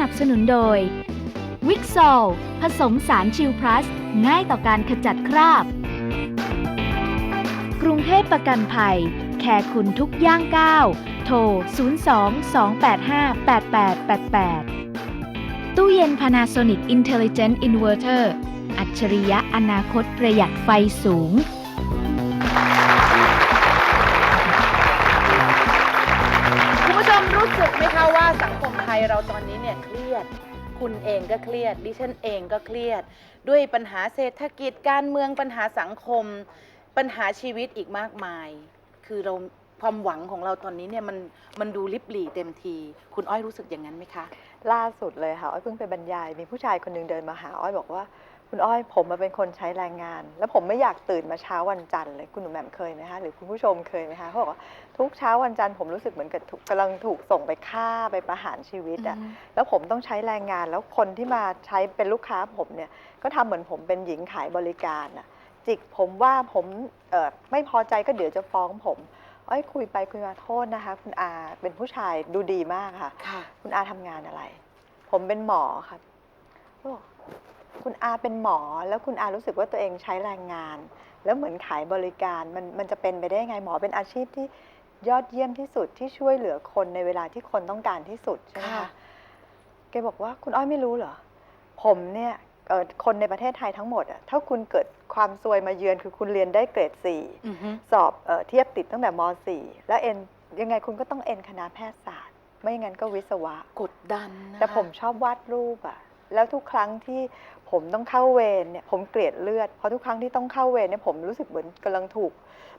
นับสนุนโดยวิกซอลผสมสารชิลพลัส ง่ายต่อการขจัดคราบ กรุงเทพประกันภัย แคร์คุณทุกย่างก้าว โทร 02-285-8888 ตู้เย็น Panasonic Intelligent Inverter อัจฉริยะอนาคตประหยัดไฟสูงคุณผู้ชมรู้สึกไหมคะว่าสังคม ยเราตอนนี้เนี่ยเครียด คุณเองก็เครียด ดิฉันเองก็เครียด ด้วยปัญหาเศรษฐกิจการเมืองปัญหาสังคม ปัญหาชีวิตอีกมากมาย คือเราความหวังของเราตอนนี้เนี่ยมันมันดูลิบหลี่เต็มที คุณอ้อยรู้สึกอย่างนั้นไหมคะ ล่าสุดเลยค่ะ อ้อยเพิ่งไปบรรยาย มีผู้ชายคนหนึงเดินมาหาอ้อยบอกว่า คุณอ้อยผมมาเป็นคนใช้แรงงาน แล้วผมไม่อยากตื่นมาเช้าวันจันทร์เลยคุณหนูแหม่มเคยไหมคะหรือคุณผู้ชมเคยไหมคะเขาบอกว่าทุกเช้าวันจันทร์ผมรู้สึกเหมือนกับถูกกำลังถูกส่งไปฆ่าไปประหารชีวิตอะแล้วผมต้องใช้แรงงาน แล้วคนที่มาใช้เป็นลูกค้าผมเนี่ยก็ทำเหมือนผมเป็นหญิงขายบริการอะจิกผมว่าผมเอ่อไม่พอใจก็เดี๋ยวจะฟ้องผมอ้อยคุยไปคุยมาโทษนะคะ คุณอาเป็นผู้ชายดูดีมากค่ะค่ะคุณอาทำงานอะไร ผมเป็นหมอครับเขาบอก คุณอาเป็นหมอ แล้วคุณอารู้สึกว่าตัวเองใช้แรงงาน แล้วเหมือนขายบริการมันมันจะเป็นไปได้ยังไงหมอเป็นอาชีพที่ยอดเยี่ยมที่สุดที่ช่วยเหลือคนในเวลาที่คนต้องการที่สุดใช่ไหมค่ะ คะแกบอกว่าคุณอ้อยไม่รู้เหรอ ผมเนี่ยเอ่อคนในประเทศไทยทั้งหมดอะถ้าคุณเกิดความซวยมาเยือนคือคุณเรียนได้เกรดสี่ อือฮึสอบเออเทียบติดตั้งแต่ม .4 แล้วเอ็นยังไงคุณก็ต้องเอ็นคณะแพทยศาสตร์ ไม่งั้นก็วิศวะ กดดันนะคะแต่ผมชอบวาดรูปอะ แล้วทุกครั้งที่ผมต้องเข้าเวรเนี่ยผมเกลียดเลือดเพราะทุกครั้งที่ต้องเข้าเวรเนี่ยผมรู้สึกเหมือนกำลังถูก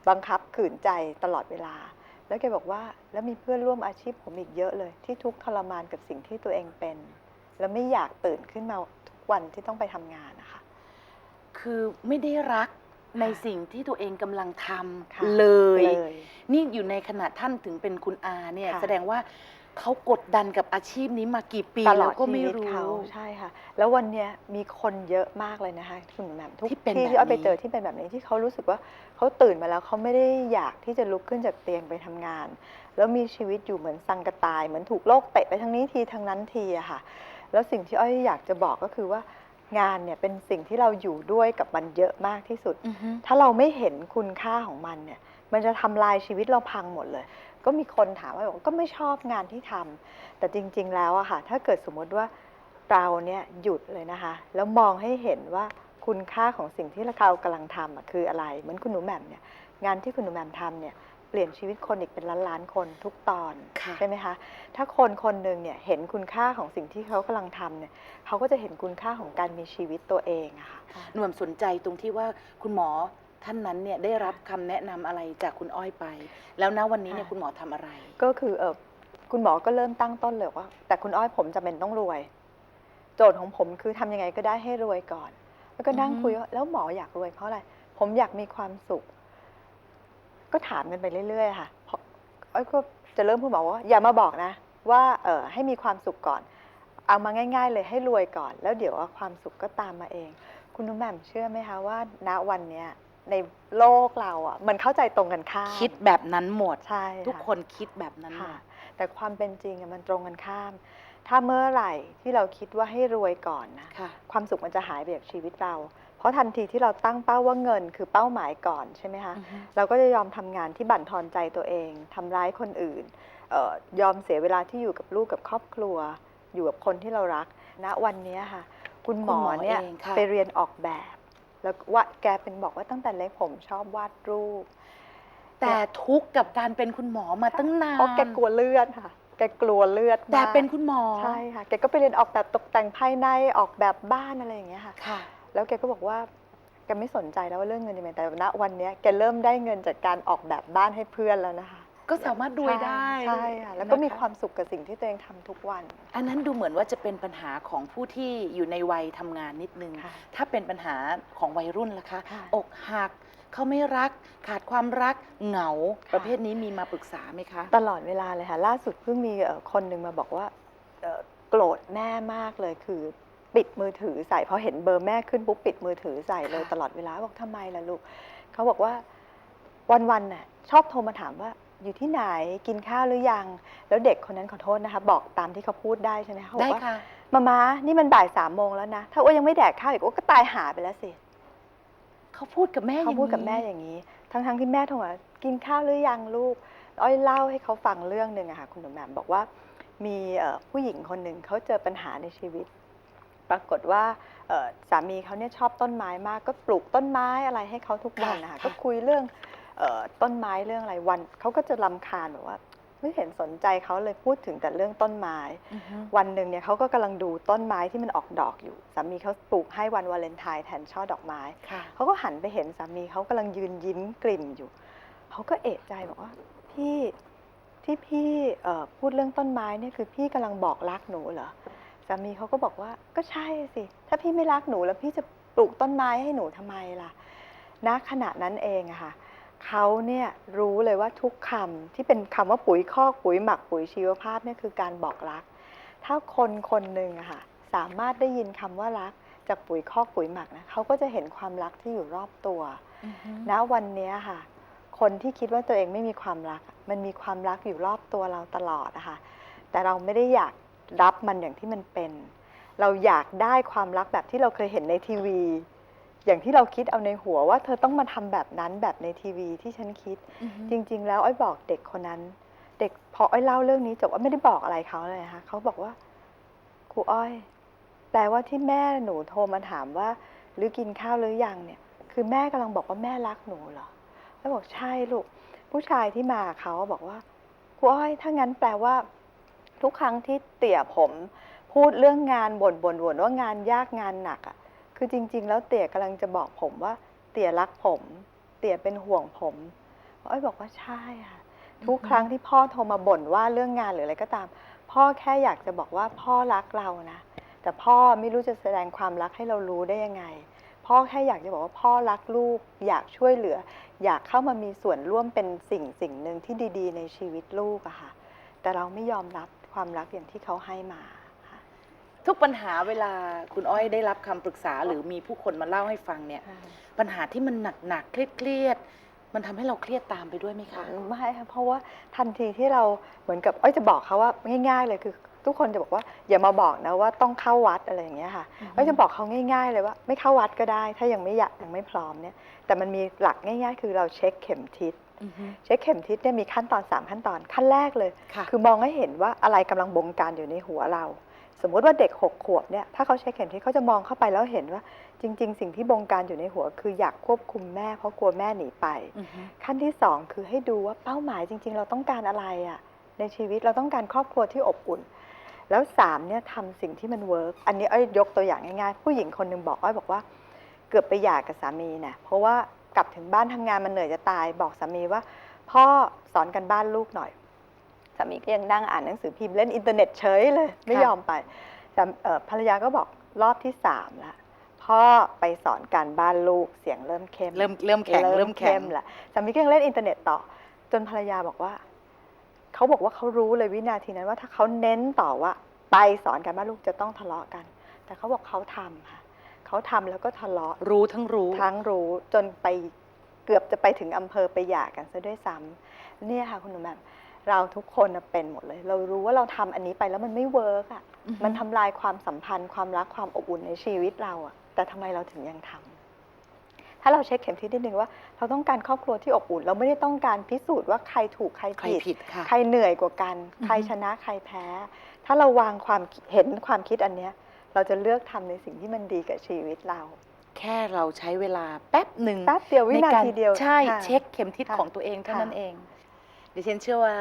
บังคับขืนใจตลอดเวลา แล้วแกบอกว่าแล้วมีเพื่อนร่วมอาชีพผมอีกเยอะเลย ที่ทุกข์ทรมานกับสิ่งที่ตัวเองเป็น แล้วไม่อยากตื่นขึ้นมาทุกวันที่ต้องไปทำงานนะคะ คือไม่ได้รักในค่ะสิ่งที่ตัวเองกำลังทค่ะำเลยเลย นี่อยู่ในขณะท่านถึงเป็นคุณอาเนี่ยค่ะแสดงว่า เขากดดันกับอาชีพนี้มากี่ปีตลแล้อวดก็ชีไม่วิตรู้เขาใช่ค่ะ แล้ววันเนี้ยมีคนเยอะมากเลยนะคะคุณแหม่มทุกที่เป็นที่แบบที่อ้อยไปนี้เจอที่เป็นแบบนี้ที่เขารู้สึกว่าเขาตื่นมาแล้วเขาไม่ได้อยากที่จะลุกขึ้นจากเตียงไปทำงาน แล้วมีชีวิตอยู่เหมือนสังกะตาย เหมือนถูกโลกเตะไปทางนี้ทีทางนั้นทีอะค่ะ แล้วสิ่งที่อ้อยอยากจะบอกก็คือว่างานเนี่ยเป็นสิ่งที่เราอยู่ด้วยกับมันเยอะมากที่สุดอือฮึถ้าเราไม่เห็นคุณค่าของมันเนี่ยมันจะทำลายชีวิตเราพังหมดเลย ก็มีคนถามว่าบอกก็ไม่ชอบงานที่ทำแต่จริง ๆ แล้วอะค่ะ ถ้าเกิดสมมติว่าเราเนี่ยหยุดเลยนะคะ แล้วมองให้เห็นว่าคุณค่าของสิ่งที่เรากำลังทำอะคืออะไร เหมือนคุณหนูแหม่มเนี่ยงานที่คุณหนูแหม่มทำเนี่ยเปลี่ยนชีวิตคนอีกเป็นล้านๆคนทุกตอนค่ะใช่ไหมคะ ถ้าคนคนหนึ่งเนี่ยเห็นคุณค่าของสิ่งที่เขากำลังทำเนี่ยเขาก็จะเห็นคุณค่าของการมีชีวิตตัวเองอะค่ะหน่วมสนใจตรงที่ว่าคุณหมอ ท่านนั้นเนี่ยได้รับคำแนะนำอะไรจากคุณอ้อยไป แล้วณวันนี้เนี่ยค่ะคุณหมอทำอะไร ก็คือเออคุณหมอก็เริ่มตั้งต้นเลยว่า แต่คุณอ้อยผมจะเป็นต้องรวย โจทย์ของผมคือทำยังไงก็ได้ให้รวยก่อน แล้วก็นั่งอือฮึคุยว่าแล้วหมออยากรวยเพราะอะไร ผมอยากมีความสุข ก็ถามกันไปเรื่อยๆค่ะเพราะอ้อยก็จะเริ่มพูดบอกว่า อย่ามาบอกนะ ว่าเออให้มีความสุขก่อน เอามาง่าย ๆ เลยให้รวยก่อน แล้วเดี๋ยวว่าความสุขก็ตามมาเอง คุณนุ่มแหม่มเชื่อไหมคะว่า ณวันเนี้ย ในโลกเราอะ มันเข้าใจตรงกันข้ามคิดแบบนั้นหมด ใช่ทุกะคนคิดแบบนั้นหมค่ะ ดแต่ความเป็นจริงอะมันตรงกันข้าม ถ้าเมื่อไหร่ที่เราคิดว่าให้รวยก่อนนะ ค่ะ ความสุขมันจะหายไปจากชีวิตเรา เพราะทันทีที่เราตั้งเป้าว่าเงินคือเป้าหมายก่อนใช่ไหมคะอือฮึเราก็จะยอมทำงานที่บั่นทอนใจตัวเองทำร้ายคนอื่นเออยอมเสียเวลาที่อยู่กับลูกกับครอบครัว อยู่กับคนที่เรารักณวันเนี้ยค่ะ คุณหมอเนี่ยคุณหมอเองค่ะ ไปเรียนออกแบบ แล้วว่าแกเป็นบอกว่าตั้งแต่เล็กผมชอบวาดรูป แต่ทุกข์กับการเป็นคุณหมอมาตั้งนานเพราะแกกลัวเลือดค่ะ แกกลัวเลือดแต่มากเป็นคุณหมอใช่ค่ะแกก็ไปเรียนออกแบบตกแต่งภายในออกแบบบ้านอะไรอย่างเงี้ยค่ะค่ะแล้วแกก็บอกว่าแกไม่สนใจแล้วว่าเรื่องเงินยังไงแต่ณวันเนี้ยแกเริ่มได้เงินจากการออกแบบบ้านให้เพื่อนแล้วนะคะ ก็สามารถรวยได้ ใช่ค่ะแล้วก็มีนะะความสุขกับสิ่งที่ตัวเองทำทุกวัน อันนั้นดูเหมือนว่าจะเป็นปัญหาของผู้ที่อยู่ในวัยทำงานนิดนึง ค่ะถ้าเป็นปัญหาของวัยรุ่นล่ะคะ ค่ะอกหักเขาไม่รัก ขาดความรักเหงา ค่ะ ประเภทนี้มีมาปรึกษาไหมคะ ตลอดเวลาเลยค่ะล่าสุดเพิ่งมีเอ่อคนหนึ่งมาบอกว่าเอ่อโกรธแม่มากเลยคือปิดมือถือใส่พอเห็นเบอร์แม่ขึ้นปุ๊บปิดมือถือใส่เลยค่ะ ตลอดเวลาบอกทำไมล่ะลูกเขาบอกว่าวันๆน่ะชอบโทรมาถามว่า อยู่ที่ไหนกินข้าวหรือยัง แล้วเด็กคนนั้นขอโทษนะคะ บอกตามที่เขาพูดได้ใช่ไหมคะเขาบได้อกว่าค่ะ มาม้านี่มันบ่ายสามโมงแล้วนะ ถ้าอ้วนยังไม่แดกข้าวอีกอ้วนก็ตายหาไปแล้วสิเขาพูดกับแม่เขาพูดกับแม่อย่าอย่างนี้ ทั้งๆที่แม่โทรมากินข้าวหรือยังลูกอ้อยเล่าให้เขาฟังเรื่องหนึ่งอะค่ะคุณหนูแหม่มบอกว่ามีเอ่อผู้หญิงคนหนึ่งเขาเจอปัญหาในชีวิต ปรากฏว่าเอ่อสามีเขาเนี่ยชอบต้นไม้มาก ก็ปลูกต้นไม้อะไรให้เขาทุกวันนะคะก็คุยเรื่องเอ่อ ต้นไม้เรื่องอะไรวันเขาก็จะลำคาญแบบว่าไม่เห็นสนใจเขาเลยพูดถึงแต่เรื่องต้นไม้อือฮึวันหนึ่งเนี่ยเขาก็กำลังดูต้นไม้ที่มันออกดอกอยู่สามีเขาปลูกให้วันวาเลนไทน์แทนช่อดอกไม้ค่ะเขาก็หันไปเห็นสามีเขากำลังยืนยิ้มกลิ่มอยู่เขาก็เอะใจบอกว่าพี่ที่พี่เอ่อพูดเรื่องต้นไม้เนี่ยคือพี่กำลังบอกรักหนูเหรอสามีเขาก็บอกว่าก็ใช่สิ ถ้าพี่ไม่รักหนูแล้วพี่จะปลูกต้นไม้ให้หนูทำไมล่ะณขณะนั้นเองอะค่ะ เขาเนี่ยรู้เลยว่าทุกคำที่เป็นคำว่าปุ๋ยคอกปุ๋ยหมักปุ๋ยชีวภาพเนี่ยคือการบอกรัก ถ้าคนคนหนึ่งอะค่ะสามารถได้ยินคำว่ารักจากปุ๋ยคอกปุ๋ยหมักนะเขาก็จะเห็นความรักที่อยู่รอบตัวอือฮึณวันเนี้ยค่ะ คนที่คิดว่าตัวเองไม่มีความรักอะมันมีความรักอยู่รอบตัวเราตลอดนะคะแต่เราไม่ได้อยากรับมันอย่างที่มันเป็น เราอยากได้ความรักแบบที่เราเคยเห็นในทีวี อย่างที่เราคิดเอาในหัวว่าเธอต้องมาทำแบบนั้นแบบในทีวีที่ฉันคิดอือฮึจริง ๆ แล้วอ้อยบอกเด็กคนนั้น เด็กพออ้อยเล่าเรื่องนี้จบอ้อยไม่ได้บอกอะไรเขาเลยนะคะเขาบอกว่าครูอ้อย แปลว่าที่แม่หนูโทรมาถามว่า หรือกินข้าวหรือยังเนี่ย คือแม่กำลังบอกว่าแม่รักหนูเหรอแล้วบอกใช่ลูกผู้ชายที่มาเขาบอกว่าครูอ้อย ถ้างั้นแปลว่า ทุกครั้งที่เตี่ยผม พูดเรื่องงานบ่นบ่นบ่นว่างานยากงานหนักอะ่ะ คือจริง ๆ แล้วเตี่ยกำลังจะบอกผมว่า เตี่ยรักผม เตี่ยเป็นห่วงผมอ้อยบอกว่าใช่ค่ะทุกครั้งที่พ่อโทรมาบ่นว่าเรื่องงานหรืออะไรก็ตาม พ่อแค่อยากจะบอกว่าพ่อรักเรานะ แต่พ่อไม่รู้จะแสดงความรักให้เรารู้ได้ยังไง พ่อแค่อยากจะบอกว่าพ่อรักลูก อยากช่วยเหลือ อยากเข้ามามีส่วนร่วมเป็นสิ่งสิ่งหนึ่งที่ดี ๆ ในชีวิตลูกอะค่ะ แต่เราไม่ยอมรับความรักอย่างที่เขาให้มาค่ะ ทุกปัญหาเวลาคุณอ้อยได้รับคำปรึกษาหรือมีผู้คนมาเล่าให้ฟังเนี่ย ปัญหาที่มันหนักๆเครียดๆมันทำให้เราเครียดตามไปด้วยไหมคะ ไม่ค่ะเพราะว่าทันทีที่เราเหมือนกับอ้อยจะบอกเขาว่าง่าย ๆ เลยคือ ทุกคนจะบอกว่าอย่ามาบอกนะว่าต้องเข้าวัดอะไรอย่างเงี้ยค่ะอือฮึอ้อยจะบอกเขาง่าย ๆ เลยว่า ไม่เข้าวัดก็ได้ ถ้ายังไม่อยากยังไม่พร้อมเนี่ยแต่มันมีหลักง่าย ๆ คือเราเช็คเข็มทิศอือฮึเช็คเข็มทิศเนี่ยมีขั้นตอน 3 ขั้นตอนขั้นแรกเลยค่ะคือมองให้เห็นว่าอะไรกำลังบงการอยู่ในหัวเรา สมมุติว่าเด็กหกขวบเนี่ยถ้าเขาเช็คเข็มทิศเขาจะมองเข้าไปแล้วเห็นว่า จริง ๆ สิ่งที่บงการอยู่ในหัว คืออยากควบคุมแม่เพราะกลัวแม่หนีไปอือฮึขั้นที่สองคือให้ดูว่าเป้าหมายจริง ๆ เราต้องการอะไรอะในชีวิตเราต้องการครอบครัวที่อบอุ่น แล้วสามเนี่ยทำสิ่งที่มันเวิร์กอันนี้อ้อยยกตัวอย่างง่ายๆ ผู้หญิงคนหนึ่งบอกอ้อยบอกว่า เกือบไปหย่ากับสามีนะเพราะว่ากลับถึงบ้านทำงานมันเหนื่อยจะตายบอกสามีว่า พ่อสอนกันบ้านลูกหน่อย สามีก็ยังนั่งอ่านหนังสือพิมพ์เล่นอินเทอร์เน็ตเฉยเลย ไม่ค่ะยอมไปแต่เอ่อภรรยาก็บอกรอบที่สามละพ่อไปสอนการบ้านลูกเสียงเริ่มเข้ม เริ่มเริ่มแข็งเริ่มแข็งละสามีก็ยังเล่นอินเทอร์เน็ตต่อ จนภรรยาบอกว่าเขาบอกว่าเขารู้เลยวินาทีนั้นว่าถ้าเขาเน้นต่อว่า ไปสอนการบ้านลูกจะต้องทะเลาะกัน แต่เขาบอกเขาทำค่ะเขาทำแล้วก็ทะเลาะรู้ทั้งรู้ทั้งรู้จนไปเกือบจะไปถึงอำเภอไปหย่ากันซะด้วยซ้ำเนี่ยค่ะคุณหนูแหม่ม เราทุกคนน่ะเป็นหมดเลย เรารู้ว่าเราทำอันนี้ไปแล้วมันไม่เวิร์กอะอือฮึ มันทำลายความสัมพันธ์ ความรักความอบอุ่นในชีวิตเราอะแต่ทำไมเราถึงยังทำถ้าเราเช็คเข็มทิศนิดนึงว่า เราต้องการครอบครัวที่อบอุ่น เราไม่ได้ต้องการพิสูจน์ว่าใครถูกใครใครผิด ผิดค่ะ ใครเหนื่อยกว่ากัน อือฮึ ใครชนะใครแพ้ ถ้าเราวางความเห็นความคิดอันเนี้ย เราจะเลือกทำในสิ่งที่มันดีกับชีวิตเราแค่เราใช้เวลาแป๊บหนึ่งแป๊บเดียววิในนาการทีเดียวใช่ค่ะ เช็คเข็มทิศค่ะ ของตัวเองเท่าค่ะนั้นเอง ดิฉันเชื่อว่า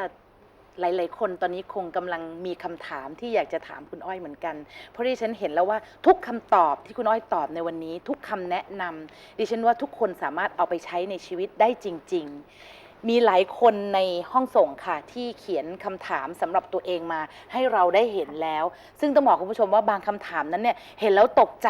หลาย ๆ คนตอนนี้คงกำลังมีคำถามที่อยากจะถามคุณอ้อยเหมือนกัน เพราะดิฉันเห็นแล้วว่าทุกคำตอบที่คุณอ้อยตอบในวันนี้ ทุกคำแนะนำดิฉันว่าทุกคนสามารถเอาไปใช้ในชีวิตได้จริง ๆ มีหลายคนในห้องส่งค่ะ ที่เขียนคำถามสำหรับตัวเองมา ให้เราได้เห็นแล้ว ซึ่งต้องบอกคุณผู้ชมว่าบางคำถามนั้นเนี่ยเห็นแล้วตกใจ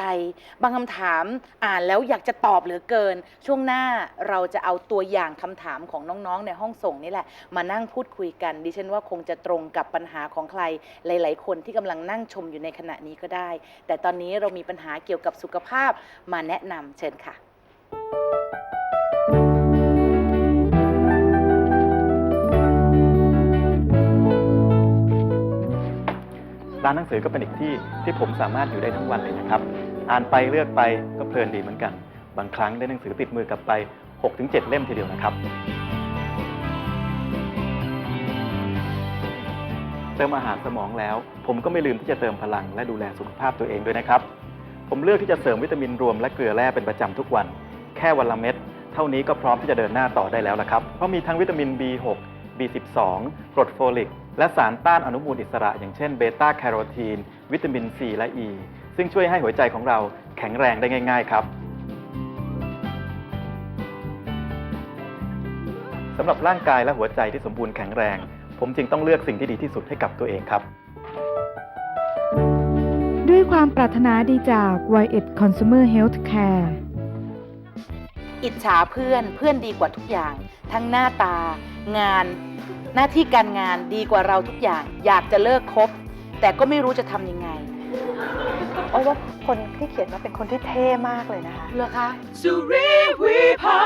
บางคำถามอ่านแล้วอยากจะตอบเหลือเกิน ช่วงหน้าเราจะเอาตัวอย่างคำถามของน้องๆ ในห้องส่งนี่แหละ มานั่งพูดคุยกัน ดิฉันว่าคงจะตรงกับปัญหาของใครหลาย ๆ คนที่กำลังนั่งชมอยู่ในขณะนี้ก็ได้ แต่ตอนนี้เรามีปัญหาเกี่ยวกับสุขภาพมาแนะนำเชิญค่ะ ร้านหนังสือก็เป็นอีกที่ที่ผมสามารถอยู่ได้ทั้งวันเลยนะครับ อ่านไปเลือกไปก็เพลินดีเหมือนกัน บางครั้งได้หนังสือติดมือกลับไป 6-7 เล่มทีเดียวนะครับ เติมอาหารสมองแล้ว ผมก็ไม่ลืมที่จะเติมพลังและดูแลสุขภาพตัวเองด้วยนะครับ ผมเลือกที่จะเสริมวิตามินรวมและเกลือแร่เป็นประจำทุกวัน แค่วันละเม็ด เท่านี้ก็พร้อมที่จะเดินหน้าต่อได้แล้วละครับ เพราะมีทั้งวิตามิน B6 B12 กรดโฟลิก และสารต้านอนุมูลอิสระ อย่างเช่นเบต้าแคโรทีน วิตามิน C และ E ซึ่งช่วยให้หัวใจของเราแข็งแรงได้ง่าย ๆ ครับสำหรับร่างกายและหัวใจที่สมบูรณ์แข็งแรง ผมจึงต้องเลือกสิ่งที่ดีที่สุดให้กับตัวเองครับ ด้วยความปรารถนาดีจาก y e t Consumer Healthcare อิจฉาเพื่อนเพื่อนดีกว่าทุกอย่าง ทั้งหน้าตา งานหน้าที่การงานดีกว่าเราทุกอย่าง อยากจะเลิกคบ แต่ก็ไม่รู้จะทำยังไงอ้อยว่าคนที่เขียนมาเป็นคนที่เท่มากเลยนะคะ เหรอคะ สุริวิภา